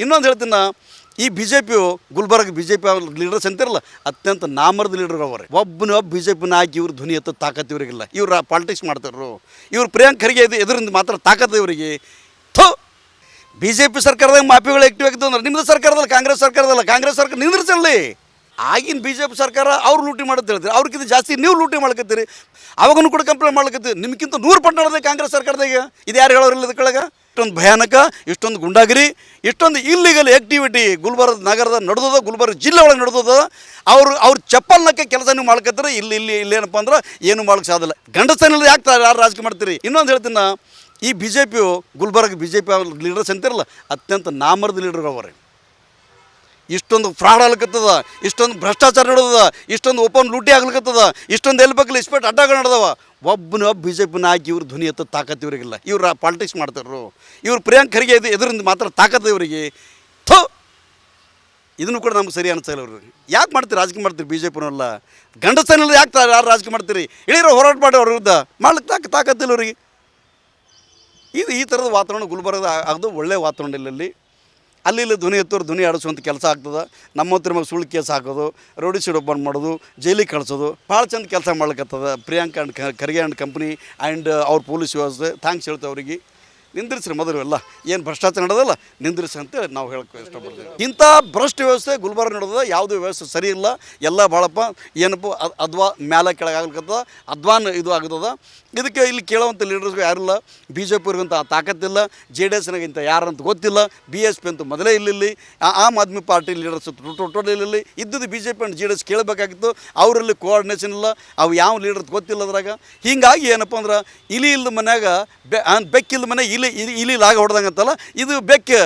ಇನ್ನೊಂದು ಹೇಳ್ತೀನಿ ಈ B J PU Gulbarga B J P leaders ಅಂತಿರಲ್ಲ, ಅತ್ಯಂತ ನಾಮರ್ದ ಲೀಡರ್ ಅವರೇ. ಒಬ್ಬನ ಒಬ್ಬ ಬಿ ಜೆ ಪಿನ ಹಾಕಿ ಇವ್ರು ಧ್ವನಿ ಎತ್ತ ತಾಕತ್ ಇವರಿಗಿಲ್ಲ. ಇವ್ರು ಪಾಲಿಟಿಕ್ಸ್ ಮಾಡ್ತಾರ್ರು. ಇವ್ರು ಪ್ರಿಯಾಂಕ್ ಖರ್ಗೆ ಇದು ಎದುರಿಂದ ಮಾತ್ರ ತಾಕತ್ ಇವರಿಗೆ. ಥೋ! ಬಿ ಜೆ ಪಿ ಸರ್ಕಾರದಾಗ ಮಾಫಿಗಳು ಆಕ್ಟಿವ್ ಆಗಿದ್ದು ಅಂದ್ರೆ ನಿಮ್ಮದು ಸರ್ಕಾರದಲ್ಲ, ಕಾಂಗ್ರೆಸ್ ಸರ್ಕಾರದಲ್ಲ, ಕಾಂಗ್ರೆಸ್ ಸರ್ಕಾರ ನಿಂದ್ರಿಸಲ್ಲಿ. ಆಗಿನ ಬಿ ಜೆ ಪಿ ಸರ್ಕಾರ ಅವ್ರು ಲೂಟಿ ಮಾಡೋದು ಹೇಳ್ತೀರಿ. ಅವ್ರಿಗಿಂತ ಜಾಸ್ತಿ ನೀವು ಲೂಟಿ ಮಾಡ್ಕತ್ತೀರಿ. ಅವಾಗೂ ಕೂಡ ಕಂಪ್ಲೇಂಟ್ ಮಾಡ್ಲಕತ್ತೀರಿ. ನಿಮ್ಗಿಂತ ನೂರು ಪಟ್ಟು ಕಾಂಗ್ರೆಸ್ ಸರ್ಕಾರದಾಗ. ಇದು ಯಾರು ಹೇಳೋರಿಲ್ಲ ಇದಕ್ಕೊಳಗ? ಇಷ್ಟೊಂದು ಭಯಾನಕ, ಇಷ್ಟೊಂದು ಗುಂಡಾಗಿರಿ, ಇಷ್ಟೊಂದು ಇಲ್ಲಿಗಲ್ ಆ್ಯಕ್ಟಿವಿಟಿ ಗುಲ್ಬರ್ಗ ನಗರದ ನಡೆದದ, ಗುಲ್ಬರ್ಗ ಜಿಲ್ಲೆ ಒಳಗೆ ನಡೆದದ. ಅವರು, ಅವ್ರ ಚಪ್ಪಲ್ನಕ್ಕೆ ಕೆಲಸ ನೀವು ಮಾಡ್ಕತ್ತಾರೆ ಇಲ್ಲಿ ಇಲ್ಲಿ ಇಲ್ಲೇನಪ್ಪ ಅಂದ್ರೆ ಏನು ಮಾಡಕ್ಕೆ ಸಾಧಲ್ಲ ಇಲ್ಲದೆ ಯಾಕೆ ಯಾರು ರಾಜಕೀಯ ಮಾಡ್ತೀರಿ? ಇನ್ನೊಂದು ಹೇಳ್ತೀನಿ ಈ B J PU Gulbarga B J P leaders ಅಂತಿರಲ್ಲ, ಅತ್ಯಂತ ನಾಮರದ ಲೀಡರ್ ಅವರೇ. ಇಷ್ಟೊಂದು ಫ್ರಾಡ್ ಆಗ್ಲಿಕತ್ತದ, ಇಷ್ಟೊಂದು ಭ್ರಷ್ಟಾಚಾರ ನಡೆದದ, ಇಷ್ಟೊಂದು ಓಪನ್ ಲೂಟಿ ಆಗ್ಲಿಕತ್ತದ, ಇಷ್ಟೊಂದು ಎಲ್ಲಿ ಬೇಕಲ್ಲ ಇಸ್ಪೇಟ್ ಅಡ್ಡಗಳು ನಡೆದವ. ಒಬ್ಬನ ಒಬ್ಬ ಬಿ ಜೆ ಪಿನ ಹಾಕಿ ಇವ್ರ ಧ್ವನಿ ಎತ್ತ ತಾಕತ್ತು ಇವರಿಗಿಲ್ಲ. ಇವ್ರು ಪಾಲಿಟಿಕ್ಸ್ ಮಾಡ್ತಾರ್ರು. ಇವ್ರು ಪ್ರಿಯಾಂಕರಿಗೆ ಇದು ಎದುರಿಂದ ಮಾತ್ರ ತಾಕತ್ತು ಇವರಿಗೆ. ಥೋ! ಇದನ್ನು ಕೂಡ ನಮ್ಗೆ ಸರಿ ಅನಿಸ್ತಾ ಅವರು ಯಾಕೆ ಮಾಡ್ತೀರಿ ರಾಜಕೀಯ ಮಾಡ್ತೀರಿ ಬಿ ಜೆ ಪಿನಲ್ಲ ಗಂಡಸನಲ್ಲಿ ಯಾಕೆ ಯಾರು ರಾಜಕೀಯ ಮಾಡ್ತೀರಿ? ಇಳಿರೋ ಹೋರಾಟ ಮಾಡಿ ಅವ್ರ ವಿರುದ್ಧ ಮಾಡ್ಲಿಕ್ಕೆ ತಾಕ ತಾಕತ್ತಿಲ್ಲ ಅವ್ರಿಗೆ ಇದು ಈ ಥರದ ವಾತಾವರಣ, ಗುಲ್ಬರ್ಗದ ಅದು ಒಳ್ಳೆಯ ವಾತಾವರಣ ಇಲ್ಲಲ್ಲಿ. ಅಲ್ಲಿ ಧ್ವನಿ ಎತ್ತೋರು ಧ್ವನಿ ಆಡಿಸುವಂಥ ಕೆಲಸ ಆಗ್ತದೆ. ನಮ್ಮ ಹತ್ರ ಮಗ ಸುಳ್ಳು ಕೇಸ್ ಹಾಕೋದು, ರೋಡಿ ಶೀಡ್ ಓಪನ್ ಮಾಡೋದು, ಜೈಲಿಗೆ ಕಳಿಸೋದು, ಭಾಳ ಚಂದ ಕೆಲಸ ಮಾಡ್ಲಿಕ್ಕತ್ತದ Priyanka and Kharge and company and ಅವ್ರ ಪೊಲೀಸ್ ವ್ಯವಸ್ಥೆ. ಥ್ಯಾಂಕ್ಸ್ ಹೇಳ್ತೇವೆ ಅವರಿಗೆ. ನಿಂದ್ರಿಸ್ರಿ ಮೊದಲು ಎಲ್ಲ. ಏನು ಭ್ರಷ್ಟಾಚಾರ ನಡೆದಲ್ಲ ನಿಂದಿರಿಸಿ ಅಂತೇಳಿ ನಾವು ಹೇಳಕ್ಕೆ ಇಷ್ಟಪಡ್ತೀವಿ. ಇಂಥ ಭ್ರಷ್ಟ ವ್ಯವಸ್ಥೆ ಗುಲ್ಬರ್ಗ ನಡೆದ ಯಾವುದೇ ವ್ಯವಸ್ಥೆ ಸರಿ ಇಲ್ಲ. ಎಲ್ಲ ಭಾಳಪ್ಪ ಏನಪ್ಪ, ಅದ್- ಅದ್ವಾ ಮ್ಯಾಲೆ ಕೆಳಗೆ ಅದ್ವಾನ್ ಇದು ಆಗ್ತದ. ಇದಕ್ಕೆ ಇಲ್ಲಿ ಕೇಳುವಂಥ ಲೀಡರ್ಸ್ ಯಾರಿಲ್ಲ. ಬಿ ಜೆ ಪಿಯವ್ರಿಗಂತ ತಾಕತ್ತಿಲ್ಲ. ಜೆ ಡಿ ಎಸ್ನಾಗಿಂತ ಯಾರಂತ ಗೊತ್ತಿಲ್ಲ. ಬಿ ಎಸ್ ಪಿ ಅಂತೂ ಮೊದಲೇ ಇಲ್ಲಿ ಆ- ಆಮ್ ಆದ್ಮಿ ಪಾರ್ಟಿ ಲೀಡರ್ಸ್ ಇಲ್ಲಿ ಇದ್ದದ್ದು B J P and J D S ಕೇಳಬೇಕಾಗಿತ್ತು. ಅವರಲ್ಲಿ ಕೋಆರ್ಡಿನೇಷನ್ ಇಲ್ಲ. ಅವು ಯಾವ ಲೀಡರ್ ಗೊತ್ತಿಲ್ಲ ಅದ್ರಾಗ. ಹಿಂಗಾಗಿ ಏನಪ್ಪ ಅಂದ್ರೆ, ಇಲಿ ಇಲ್ಲದ ಮನ್ಯಾಗ ಬೆ ಬೆಕ್ಕಿಲ್ದ ಮನೆ ಇಲಿ ಇಲಿ ಇಲ್ಲಿ ಲಾಗ ಹೊಡೆದಂಗಂತಲ್ಲ ಇದು ಬೆಕ್ಕು.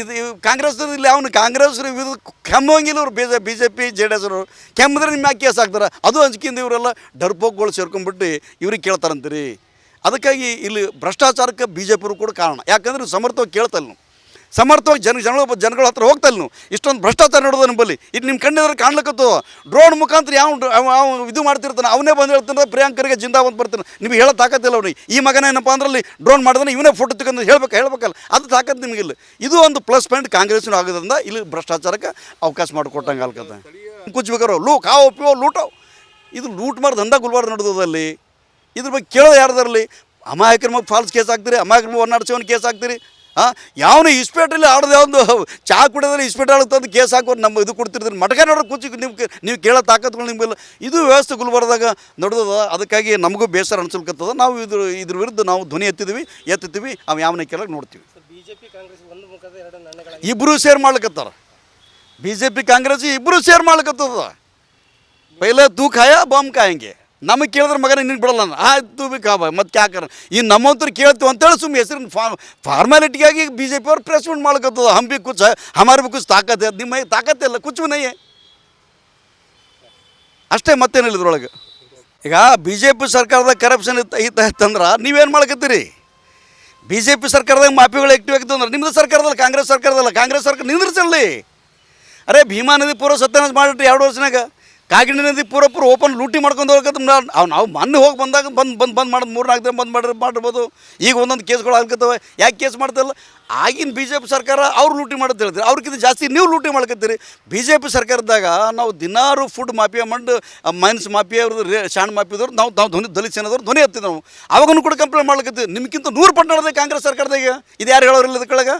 ಇದು ಕಾಂಗ್ರೆಸ್ ಇಲ್ಲಿ ಅವನು ಕಾಂಗ್ರೆಸ್ ಇದು ಕೆಮ್ಮಂಗಿಲ್ಲ ಇವ್ರು B J B J P J D S ಅವರು ಕೆಮ್ಮಿದ್ರೆ ನಿಮ್ಮ ಯಾಕೆ ಕೇಸ್ ಹಾಕ್ತಾರೆ ಅದು ಹಂಚ್ಕಿಂದ ಇವರೆಲ್ಲ ಡರ್ಪೋಕ್ಗಳು ಸೇರ್ಕೊಂಡ್ಬಿಟ್ಟು ಇವ್ರಿಗೆ ಕೇಳ್ತಾರಂತೀರಿ. ಅದಕ್ಕಾಗಿ ಇಲ್ಲಿ ಭ್ರಷ್ಟಾಚಾರಕ್ಕೆ ಬಿ ಜೆ ಪಿರು ಕೂಡ ಕಾರಣ. ಯಾಕಂದ್ರೆ ಸಮರ್ಥವಾಗಿ ಕೇಳ್ತಲ್ಲ ನೀವು ಸಮರ್ಥವಾಗಿ ಜನ ಜನಗಳ ಜನಗಳ ಹತ್ರ ಹೋಗ್ತಲ್ಲ ನೀವು ಇಷ್ಟೊಂದು ಭ್ರಷ್ಟಾಚಾರ ನೋಡೋದು ನಿಮ್ಮಲ್ಲಿ ಇದು ನಿಮ್ಮ ಕಣ್ಣಿದ್ರೆ ಕಾಣ್ಲಿಕ್ಕತ್ತು ಡ್ರೋನ್ ಮುಖಾಂತರ ಯಾವ ಇದು ಮಾಡ್ತಿರ್ತಾನೆ ಅವನೇ ಬಂದು ಹೇಳ್ತಾನೆ ಪ್ರಿಯಾಂಕರಿಗೆ ಜಿಂದಾ ಬಂದು ಬರ್ತಾನೆ. ನಿಮಗೆ ಹೇಳೋ ತಾಕತ್ತಿಲ್ಲ ಅವ್ನಿಗೆ. ಈ ಮಗನ ಏನಪ್ಪ ಅಂದ್ರೆ ಅಲ್ಲಿ ಡ್ರೋನ್ ಮಾಡಿದ್ರೆ ಇವನೇ ಫೋಟೋ ತಗೊಂಡು ಹೇಳ್ಬೇಕು ಹೇಳ್ಬೇಕಲ್ಲ. ಅದು ತಾಕತ್ತು ನಿಮಗಿಲ್ಲ ಇದು ಒಂದು ಪ್ಲಸ್ ಪಾಯಿಂಟ್ ಕಾಂಗ್ರೆಸ್ನು ಆಗೋದ್ರಿಂದ ಇಲ್ಲಿ ಭ್ರಷ್ಟಾಚಾರಕ್ಕೆ ಅವಕಾಶ ಮಾಡಿಕೊಟ್ಟಂಗೆ ಅಲ್ಕತ್ತೆ ಕುಚ್ಬೇಕಾರೋ ಲೂ ಕಾವು ಪಿಯೋ ಲೂಟೋ. ಇದು ಲೂಟ್ ಮಾಡಿ ದಂಡ ಗುಲ್ಬಾರ್ದು ನಡೆದದಲ್ಲಿ ಇದ್ರ ಬಗ್ಗೆ ಕೇಳೋದು ಯಾರ್ದಾರಲ್ಲಿ? ಅಮಾಯಕರ ಮೇಲೆ ಫಾಲ್ಸ್ ಕೇಸ್ ಹಾಕ್ತೀರಿ ಅಮಾಯಕರ ಮೇಲೆ ಒಂದು ಕೇಸ್ ಹಾಕ್ತೀರಿ. ಯಾವನು ಇಸ್ಪೇಟಲ್ಲಿ ಆಡೋದು ಒಂದು ಚಹಾ ಕುಡಿದ್ರೆ ಇಸ್ಪೇಟ್ ಅಂತ ಕೇಸ್ ಹಾಕೋರು ನಮ್ಮ ಇದು ಕೊಡ್ತಿರ್ತಾರೆ ಮಟಕ ನೋಡೋ ಕೂಚಿ ನಿಮ್ಗೆ ನೀವು ಕೇಳೋ ತಾಕತ್ಗಳು ನಿಮಗೆಲ್ಲ ಇದು ವ್ಯವಸ್ಥೆ ಗುಲ್ಬರ್ದಾಗ ನಡೆದದ. ಅದಕ್ಕಾಗಿ ನಮಗೂ ಬೇಸರ ಅನ್ಸಲ್ಕತ್ತದ ನಾವು ಇದ್ರ ಇದ್ರ ವಿರುದ್ಧ ನಾವು ಧ್ವನಿ ಎತ್ತಿದ್ವಿ ಎತ್ತುತ್ತೀವಿ ಅವು ಯಾವನೇ ಕೇಳಕ್ಕೆ ನೋಡ್ತೀವಿ. ಇಬ್ಬರು ಸೇರ್ ಮಾಡ್ಲಿಕ್ಕತ್ತಾರ ಬಿ ಜೆ ಪಿ ಕಾಂಗ್ರೆಸ್ ಇಬ್ಬರೂ ಸೇರ್ ಮಾಡ್ಲಿಕ್ಕತ್ತದ ಪೈಲೆ ತೂಕಾಯ ಬಾಂಬ್ ಕಾಯಂಗೆ. ನಮಗೆ ಕೇಳಿದ್ರೆ ಮಗನ ನಿನ್ನ ಬಿಡಲ್ಲ ಆಯ್ತು ಬಿ ಕಾಬ ಮತ್ತೆ ಯಾಕಾರ ಈ ನಮ್ಮಂತರು ಕೇಳ್ತೀವಿ ಅಂತೇಳಿ ಸುಮ್ಮನೆ ಹೆಸರಿನ ಫಾರ್, ಫಾರ್ಮಾಲಿಟಿಗಾಗಿ ಬಿ ಜೆ ಪಿ ಅವ್ರು ಪ್ರೆಸ್ಮೆಂಟ್ ಮಾಡ್ಕತ್ತದ ಹಮ್ ಬಿ ಕುಚ್ ಹಮಾರ್ ಬಿ ಕುಚ್ ತಾಕತ್, ನಿಮ್ಮ ತಾಕತ್ತಿಲ್ಲ ಕುಚ್ಚು ನಯ್ಯೆ ಅಷ್ಟೇ ಮತ್ತೇನಿಲ್ಲ ಇದ್ರೊಳಗೆ ಈಗ ಬಿ ಜೆ ಪಿ ಸರ್ಕಾರದ ಕರಪ್ಷನ್ ಇತ್ತು, ಇತ್ತಂದ್ರೆ ನೀವೇನು ಮಾಡ್ಕತ್ತೀರಿ ಬಿ ಜೆ ಪಿ ಸರ್ಕಾರದಾಗ ಮಾಫಿಗಳು ಆ್ಯಕ್ಟಿವ್ ಆಗ್ತದೆ ಅಂದ್ರೆ ನಿಮ್ಮದು ಸರ್ಕಾರದಲ್ಲ, ಕಾಂಗ್ರೆಸ್ ಸರ್ಕಾರದಲ್ಲ, ಕಾಂಗ್ರೆಸ್ ಸರ್ಕಾರ ನಿಂದ್ರಿಸಲ್ಲಿ ಅರೆ ಭೀಮಾ ನದಿ ಪೂರ್ವ ಸತ್ಯನಾಶ ಮಾಡಿಟ್ರಿ ಎರಡು ವರ್ಷನಾಗ. ಕಾಗಿಣಿ ನದಿ ಪೂರ ಪೂರ ಓಪನ್ ಲೂಟಿ ಮಾಡ್ಕೊಂಡು ಹೋಗಕ್ಕೆ ಅವ್ನು ನಾವು ಮೊನ್ನೆ ಹೋಗಿ ಬಂದಾಗ ಬಂದು ಬಂದು ಬಂದು ಮಾಡೋದು ಮೂರು ನಾಲ್ಕು ದಿನ ಬಂದು ಮಾಡಿರ್ ಮಾಡಿರ್ಬೋದು. ಈಗ ಒಂದೊಂದು ಕೇಸ್ಗಳು ಆಗ್ತವೆ ಯಾಕೆ ಕೇಸ್ ಮಾಡ್ತಿಲ್ಲ? ಆಗಿನ ಬಿ ಜೆ ಪಿ ಸರ್ಕಾರ ಅವ್ರು ಲೂಟಿ ಮಾಡೋದು ಹೇಳಿದ್ರೆ ಅವ್ರಿಗಿಂತ ಜಾಸ್ತಿ ನೀವು ಲೂಟಿ ಮಾಡ್ಕತ್ತೀರಿ. ಬಿ ಜೆ ಪಿ ಸರ್ಕಾರದಾಗ ನಾವು ದಿನಾರು ಫುಡ್ ಮಾಫಿಯಾ ಮಂಡು ಮೈನ್ಸ್ ಮಾಫಿಯಾ ಅವ್ರದ್ದು ಶಾಣ್ ಮಾಫಿಯದವ್ರು, ನಾವು ನಾವು ಧ್ವನಿ ದಲಿತ ಸೇನಾದವ್ರು ಧ್ವನಿ ಹತ್ತಿದ್ದೆ ನಾವು. ಅವಾಗೂ ಕೂಡ ಕಂಪ್ಲೇಂಟ್ ಮಾಡ್ಲಿಕ್ಕೆ ನಿಮ್ಗಿಂತ ನೂರು ಪಟ್ಟು ಕಾಂಗ್ರೆಸ್ ಸರ್ಕಾರದಾಗ. ಇದು ಯಾರು ಹೇಳೋರಿಲ್ಲ ಇದಕ್ಕೊಳಗೆ?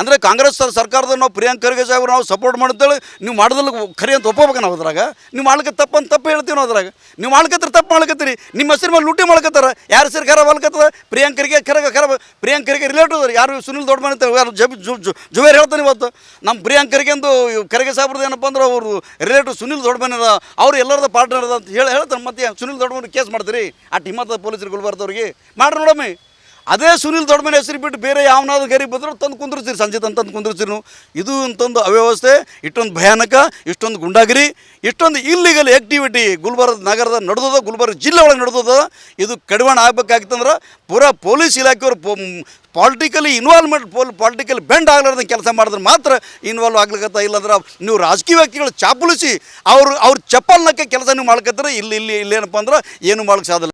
ಅಂದರೆ ಕಾಂಗ್ರೆಸ್ ಸರ್ಕಾರದ ನಾವು ಪ್ರಿಯಾಂಕ್ ಖರ್ಗೆ ಸಾಹೇಬ್ರು ನಾವು ಸಪೋರ್ಟ್ ಮಾಡ್ತೇಳಿ ನೀವು ಮಾಡೋದ್ರಲ್ಲಿ ಖರಿ ಅಂತ ಒಪ್ಪಬೇಕು ನಾವು ಅದ್ರಾಗ. ನೀವು ಮಾಡ್ಲಿಕ್ಕೆ ತಪ್ಪು ಅಂತ ತಪ್ಪು ಹೇಳ್ತೀವಿ ನಾವು ಅದ್ರಾಗ. ನೀವು ಮಾಡ್ಕತ್ತರ ತಪ್ಪು ಮಾಡ್ಕತ್ತೀರಿ ನಿಮ್ಮ ಹೆಸರು ಮೇಲೆ ಲೂಟಿ ಮಾಡ್ಕತ್ತಾರ ಯಾರು ಹೆಸರು ಖರಾಬ್ ಆಗ್ಲತ್ತದ ಪ್ರಿಯಾಂಕ್ ಖರ್ಗೆ ಖರಗ ಖರಾಬ್. ಪ್ರಿಯಾಂಕ್ ಖರ್ಗೆ ರಿಲೇಟಿವ್ ಯಾರು ಸುನಿಲ್ ದೊಡ್ಡ ಮನೆ ಯಾರು ಜಬ್, ಜು ಜು, ಜುವೇರ್ ಹೇಳ್ತಾನೆ ಇವತ್ತು. ನಮ್ಮ ಪ್ರಿಯಾಂಕ್ ಖರ್ಗೆ ಅಂದು ಖರ್ಗೆ ಸಾಹೇಬ್ರದ್ದು ಏನಪ್ಪ ಅಂದ್ರೆ ಅವರು ರಿಲೇಟಿವ್ ಸುನಿಲ್ ದೊಡ್ಡ ಮನೆ ಅವ್ರು ಎಲ್ಲರದ ಪಾರ್ಟ್ನರ್ ಅಂತ ಹೇಳಿ ಹೇಳ್ತಾರೆ ಮತ್ತೆ ಸುನಿಲ್ ದೊಡ್ಡ ಮನೆ ಕೇಸ್ ಮಾಡ್ತೀರಿ? ಆ ಟಿಮ್ಮದ ಪೊಲೀಸರು ಗುಲ್ಬರ್ದವ್ರಿಗೆ ಮಾಡ್ರಿ ನೋಡಮ್ಮಿ. ಅದೇ ಸುನಿಲ್ ದೊಡ್ಡಮನೆ ಹೆಸರು ಬಿಟ್ಟು ಬೇರೆ ಯಾವನಾದ್ರು ಗರಿ ಬಂದ್ರೆ ತಂದು ಕುಂದಿರ್ತೀರಿ ಸಂಜೆ ತಂದು ತಂದು ಕುಂದಿರ್ತೀರಿ ನೀವು. ಇದು ಅಂತಂದು ಅವ್ಯವಸ್ಥೆ, ಇಷ್ಟೊಂದು ಭಯಾನಕ, ಇಷ್ಟೊಂದು ಗುಂಡಾಗಿರಿ, ಇಷ್ಟೊಂದು ಇಲ್ಲಿಗಲ್ ಆ್ಯಕ್ಟಿವಿಟಿ ಗುಲ್ಬರ್ಗ ನಗರದ ನಡೆದದ, ಗುಲ್ಬರ್ಗ ಜಿಲ್ಲೆ ಒಳಗೆ ನಡೆದದ. ಇದು ಕಡಿವಾಣ ಆಗ್ಬೇಕಾಗಿತ್ತಂದ್ರೆ ಪೂರಾ ಪೊಲೀಸ್ ಇಲಾಖೆಯವರು ಪಾಲಿಟಿಕಲಿ ಇನ್ವಾಲ್ವ್ಮೆಂಟ್ ಪೋಲ್ ಪಾಲಿಟಿಕಲ್ ಬೆಂಡ್ ಆಗ್ಲಾರ್ದಂಗೆ ಕೆಲಸ ಮಾಡಿದ್ರೆ ಮಾತ್ರ ಇನ್ವಾಲ್ವ್ ಆಗ್ಲಿಕ್ಕತ್ತ ಇಲ್ಲಾಂದ್ರೆ ನೀವು ರಾಜಕೀಯ ವ್ಯಕ್ತಿಗಳು ಚಾಪುಲಿಸಿ ಅವ್ರು ಅವ್ರ ಚಪ್ಪಲ್ನಕ್ಕೆ ಕೆಲಸ ನೀವು ಮಾಡ್ಕತ್ತಾರೆ. ಇಲ್ಲಿ ಇಲ್ಲಿ ಇಲ್ಲೇನಪ್ಪ ಅಂದ್ರೆ ಏನು ಮಾಡಕ್ಕೆ ಸಾಧಲ್ಲ